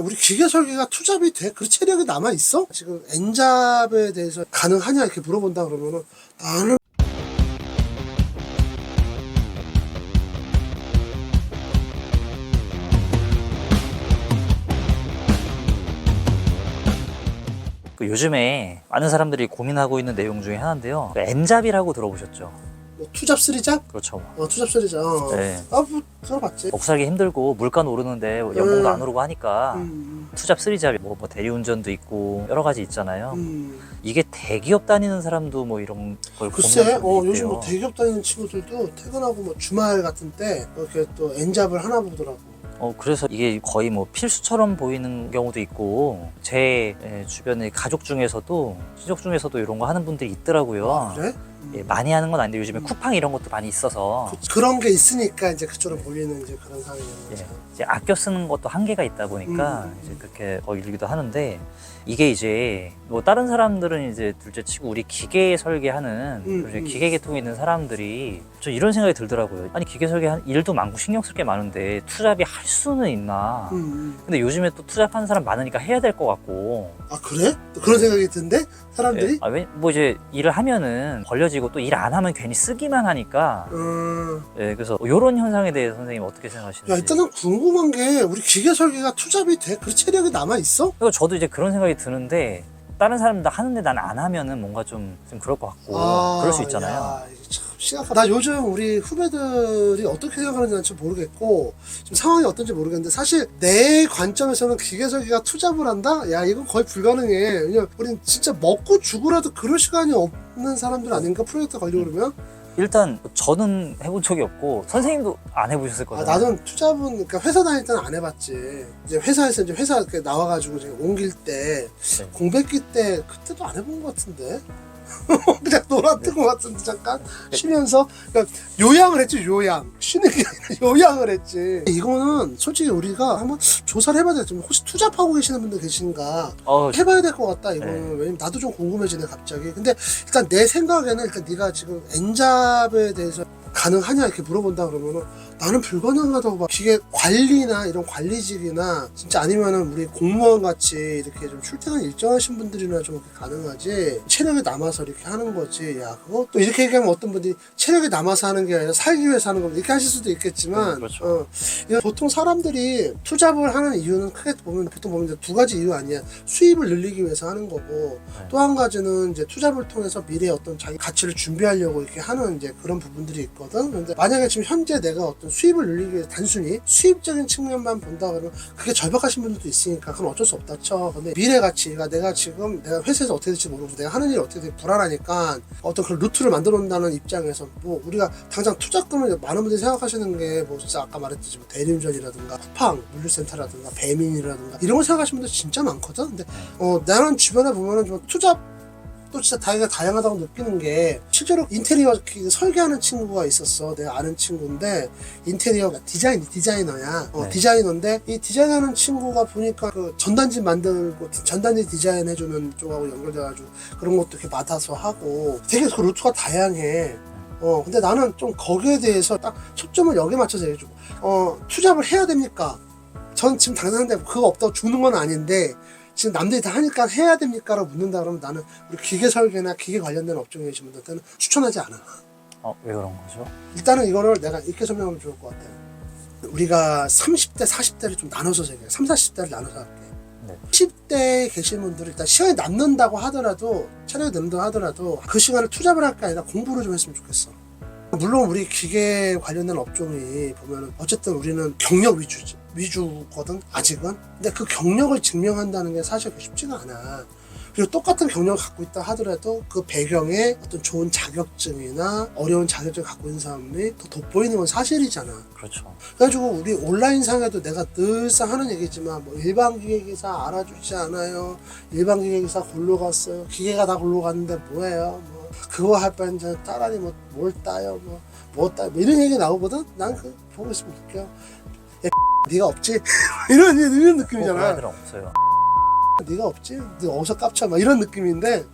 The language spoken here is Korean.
우리 기계 설계가 투잡이 돼? 그 체력이 남아 있어? 지금 엔잡에 대해서 가능하냐 이렇게 물어본다 그러면은 나는 그 요즘에 많은 사람들이 고민하고 있는 내용 중에 하나인데요. 그 엔잡이라고 들어보셨죠? 뭐 투잡 쓰리잡? 그렇죠. 어 투잡 쓰리잡. 어. 네. 아 뭐 들어봤지. 먹고 살기 힘들고 물가 오르는데 연봉도 음. 안 오르고 하니까 음, 투잡 쓰리잡 뭐, 뭐 대리운전도 있고 여러 가지 있잖아요. 음. 이게 대기업 다니는 사람도 뭐 이런 걸 글쎄, 어, 요즘. 뭐 대기업 다니는 친구들도 퇴근하고 뭐 주말 같은 때 이렇게 또 엔잡을 하나 보더라고. 어, 그래서 이게 거의 뭐 필수처럼 보이는 경우도 있고 제 예, 주변의 가족 중에서도 친족 중에서도 이런 거 하는 분들이 있더라고요. 아, 그래? 음. 예, 많이 하는 건 아닌데 요즘에 음. 쿠팡 이런 것도 많이 있어서 그, 런게 있으니까 이제 그쪽으로 몰리는 이제 그런 상황이 되는 예. 이제 아껴 쓰는 것도 한계가 있다 보니까 음. 이제 그렇게 거기기도 하는데 이게 이제 뭐 다른 사람들은 이제 둘째 치고 우리 기계 설계하는 음, 이제 음. 기계 계통에 있는 사람들이 저 이런 생각이 들더라고요. 아니 기계 설계 한 일도 많고 신경 쓸 게 많은데 투잡이 할 수는 있나? 음, 음. 근데 요즘에 또 투잡하는 사람 많으니까 해야 될 것 같고. 아 그래? 또 그런 생각이 든데 사람들이? 예, 아, 왜, 뭐 이제 일을 하면은 벌려지고 또 일 안 하면 괜히 쓰기만 하니까. 음. 예, 그래서 이런 현상에 대해서 선생님 어떻게 생각하시는지. 야 일단은 궁금한 게 우리 기계 설계가 투잡이 돼? 그 체력이 남아 있어? 그리고 저도 이제 그런 생각이 드는데 다른 사람 다 하는데 난 안 하면은 뭔가 좀, 좀 그럴 것 같고 그럴 수 있잖아요. 야, 참 심각하다. 나 요즘 우리 후배들이 어떻게 생각하는지 난좀 모르겠고 지금 상황이 어떤지 모르겠는데 사실 내 관점에서는 기계 설계가 투잡을 한다? 야 이건 거의 불가능해. 왜냐면 우린 진짜 먹고 죽으라도 그럴 시간이 없는 사람들 아닌가 프로젝트 걸려 그러면? 일단 저는 해본 적이 없고 선생님도 안 해보셨을 아, 거잖아요. 나는 투잡은 그러니까 회사 다닐 때는 안 해봤지. 이제 회사에서 이제 회사 이렇게 나와가지고 이제 옮길 때 네. 공백기 때 그때도 안 해본 것 같은데. 그냥 놀았던 것 같은데 잠깐 쉬면서. 그러니까 요양을 했지 요양. 쉬는 게 아니라 요양을 했지. 이거는 솔직히 우리가 한번 조사를 해봐야 되겠 혹시 투잡하고 계시는 분들 계신가? 어, 해봐야 될 것 같다 이거는. 네. 왜냐면 나도 좀 궁금해지네 갑자기. 근데 일단 내 생각에는 일단 네가 지금 엔잡에 대해서 가능하냐 이렇게 물어본다 그러면은 나는 불가능하다고 봐 기계 관리나 이런 관리직이나 진짜 아니면은 우리 공무원 같이 이렇게 좀 출퇴근 일정하신 분들이나 좀 가능하지 체력이 남아서 이렇게 하는 거지 야 그거 또 이렇게 얘기하면 어떤 분들이 체력이 남아서 하는 게 아니라 살기 위해서 하는 겁니다 이렇게 하실 수도 있겠지만 음, 그렇죠. 어, 보통 사람들이 투잡을 하는 이유는 크게 보면 보통 보면 두 가지 이유 아니야 수입을 늘리기 위해서 하는 거고 네. 또한 가지는 이제 투잡을 통해서 미래에 어떤 자기 가치를 준비하려고 이렇게 하는 이제 그런 부분들이 있거든. 근데 만약에 지금 현재 내가 어떤 수입을 늘리기 위해 단순히 수입적인 측면만 본다 그러면 그게 절박하신 분들도 있으니까 그건 어쩔 수 없다 쳐. 근데 미래 가치가 내가 지금 내가 회사에서 어떻게 될지 모르고 내가 하는 일이 어떻게 될지 불안하니까 어떤 그런 루트를 만들어 놓는다는 입장에서 뭐 우리가 당장 투잡금을 많은 분들이 생각하시는 게 뭐 진짜 아까 말했듯이 뭐 대리운전이라든가 쿠팡 물류센터라든가 배민이라든가 이런 거 생각하시는 분들 진짜 많거든. 근데 어 나는 주변에 보면은 좀 투잡 또 진짜 다이가 다양하다고 느끼는 게 실제로 인테리어 그 설계하는 친구가 있었어. 내가 아는 친구인데 인테리어 디자인 디자이너야. 어, 네. 디자이너인데 이 디자인하는 친구가 보니까 그 전단지 만들고 전단지 디자인 해주는 쪽하고 연결돼가지고 그런 것도 이렇게 맡아서 하고 되게 그 루트가 다양해. 어 근데 나는 좀 거기에 대해서 딱 초점을 여기 맞춰서 얘기해주고 어 투잡을 해야 됩니까? 전 지금 당장인데 그거 없다고 주는 건 아닌데 지금 남들이 다 하니까 해야 됩니까? 라고 묻는다 그러면 나는 우리 기계 설계나 기계 관련된 업종에 계신 분들한테는 추천하지 않아. 어, 왜 그런 거죠? 일단은 이거를 내가 이렇게 설명하면 좋을 것 같아요. 우리가 30대, 40대를 좀 나눠서 얘기해. 3, 40대를 나눠서 할게. 네. 10대에 계신 분들은 일단 시간이 남는다고 하더라도, 체력이 남는다고 하더라도 그 시간을 투잡을 할게 아니라 공부를 좀 했으면 좋겠어. 물론 우리 기계 관련된 업종이 보면은 어쨌든 우리는 경력 위주지 위주거든 아직은. 근데 그 경력을 증명한다는 게 사실 쉽지가 않아. 그리고 똑같은 경력을 갖고 있다 하더라도 그 배경에 어떤 좋은 자격증이나 어려운 자격증을 갖고 있는 사람이 더 돋보이는 건 사실이잖아. 그렇죠. 그래가지고 우리 온라인상에도 내가 늘상 하는 얘기지만 뭐 일반 기계기사 알아주지 않아요. 일반 기계기사 골로 갔어요. 기계가 다 골로 갔는데 뭐예요? 뭐 그거 할 바엔 이제 따라니 뭐 뭘 따요 뭐 뭐 따요 뭐 이런 얘기 나오거든? 난 그 보고 있으면 웃겨 야 네가 없지? 이런 이런 그 느낌이잖아. 애들은 없어요. 네가 없지? 네 어디서 깝쳐? 막 이런 느낌인데